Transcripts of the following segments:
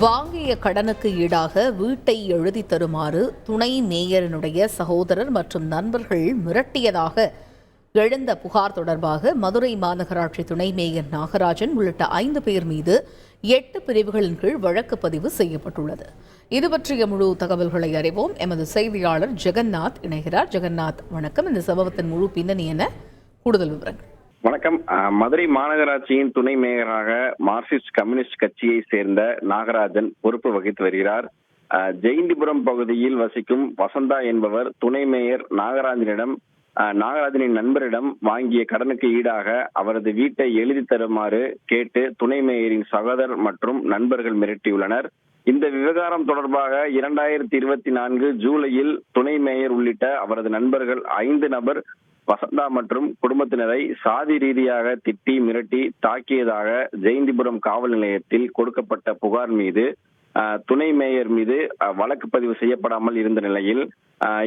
வாங்கிய கடனுக்கு ஈடாக வீட்டை எழுதி தருமாறு துணை மேயரினுடைய சகோதரர் மற்றும் நண்பர்கள் மிரட்டியதாக எழுந்த புகார் தொடர்பாக மதுரை மாநகராட்சி துணை மேயர் நாகராஜன் உள்ளிட்ட ஐந்து பேர் மீது எட்டு பிரிவுகளின் கீழ் வழக்கு பதிவு செய்யப்பட்டுள்ளது. இது பற்றிய முழு தகவல்களை அறிவோம். எமது செய்தியாளர் ஜெகநாத் இணைகிறார். ஜெகநாத் வணக்கம். இந்த சம்பவத்தின் முழு பின்னணி என கூடுதல் விவரங்கள். வணக்கம். மதுரை மாநகராட்சியின் துணை மேயராக மார்க்சிஸ்ட் கம்யூனிஸ்ட் கட்சியை சேர்ந்த நாகராஜன் பொறுப்பு வகித்து வருகிறார். ஜெயந்திபுரம் பகுதியில் வசிக்கும் வசந்தா என்பவர் துணை மேயர் நாகராஜனிடம் நாகராஜனின் நண்பரிடம் வாங்கிய கடனுக்கு ஈடாக அவரது வீட்டை எழுதி தருமாறு கேட்டு துணை மேயரின் சகோதரர் மற்றும் நண்பர்கள் மிரட்டியுள்ளனர். இந்த விவகாரம் தொடர்பாக இரண்டாயிரத்தி இருபத்தி நான்கு ஜூலையில் துணை மேயர் உள்ளிட்ட அவரது நண்பர்கள் ஐந்து நபர் வசந்தா மற்றும் குடும்பத்தினரை சாதி ரீதியாக திட்டி மிரட்டி தாக்கியதாக ஜெயந்திபுரம் காவல் நிலையத்தில் கொடுக்கப்பட்ட புகார் மீது துணை மேயர் மீது அஹ், வழக்கு பதிவு செய்யப்படாமல் இருந்த நிலையில்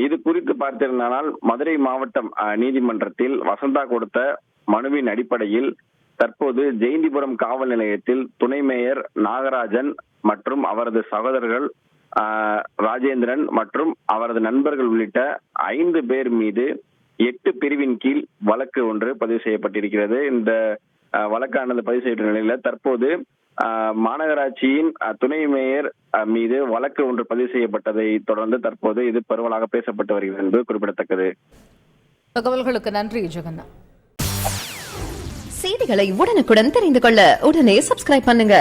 இது குறித்து பார்த்திருந்தால் மதுரை மாவட்டம் அஹ், நீதிமன்றத்தில் வசந்தா கொடுத்த மனுவின் அடிப்படையில் தற்போது ஜெயந்திபுரம் காவல் நிலையத்தில் துணை மேயர் நாகராஜன் மற்றும் அவரது சகோதரர்கள் ஆஹ், ராஜேந்திரன் மற்றும் அவரது நண்பர்கள் உள்ளிட்ட ஐந்து பேர் மீது எட்டு பிரிவின் கீழ் வழக்கு ஒன்று பதிவு செய்யப்பட்டிருக்கிறது. இந்த வழக்கானது பதிவு செய்யப்பட்ட நிலையில தற்போது மாநகராட்சியின் துணை மேயர் மீது வழக்கு ஒன்று பதிவு செய்யப்பட்டதை தொடர்ந்து தற்போது இது பரவலாக பேசப்பட்டு வருகிறது என்பது குறிப்பிடத்தக்கது. தகவல்களுக்கு நன்றி ஜெகநாத் செய்திகளை உடனுக்குடன் தெரிந்து கொள்ள உடனே சப்ஸ்கிரைப் பண்ணுங்க.